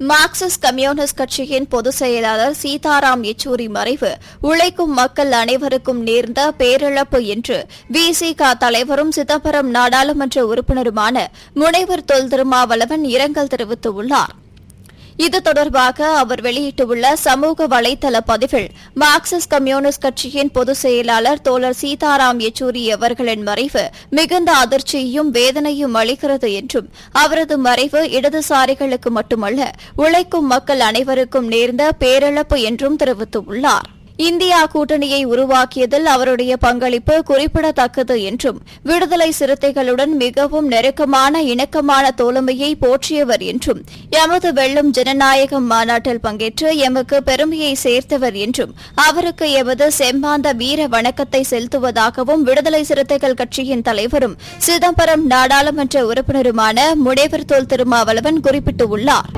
Marxist communist கட்சியின் பொதுச் செயலாளர் சீதாராம் யெச்சூரி மறைவு உழைக்கும் மக்கள் அனைவருக்கும் நேர்ந்த பேரிழப்பு என்று விசிக தலைவரும் சிதம்பரம் நாடாளுமன்ற உறுப்பினருமான முனைவர் தொல் திருமாவளவன் இரங்கல் தெரிவித்துள்ளாா் இது தொடர்பாக அவர் வெளியிட்டுள்ள சமூக வலைதள பதிவில் மார்க்சிஸ்ட் கம்யூனிஸ்ட் கட்சியின் பொதுச் செயலாளர் தோழர் சீதாராம் யெச்சூரி அவர்களின் மறைவு மிகுந்த அதிர்ச்சியையும் வேதனையும் அளிக்கிறது என்றும் அவரது மறைவு இடதுசாரிகளுக்கு மட்டுமல்ல உழைக்கும் மக்கள் அனைவருக்கும் நேர்ந்த பேரிழப்பு என்றும் தெரிவித்துள்ளாா் இந்தியா கூட்டணியை உருவாக்கியதில் அவருடைய பங்களிப்பு குறிப்பிடத்தக்கது என்றும் விடுதலை சிறுத்தைகளுடன் மிகவும் நெருக்கமான இணக்கமான தோழமையை போற்றியவர் என்றும் எமது வெல்லும் ஜனநாயகம் மாநாட்டில் பங்கேற்று எமக்கு பெருமையை சேர்த்தவர் என்றும் அவருக்கு எமது செம்மாந்த வீர வணக்கத்தை செலுத்துவதாகவும் விடுதலை சிறுத்தைகள் கட்சியின் தலைவரும் சிதம்பரம் நாடாளுமன்ற உறுப்பினருமான முனைவர் தோல் திருமாவளவன் குறிப்பிட்டுள்ளாா்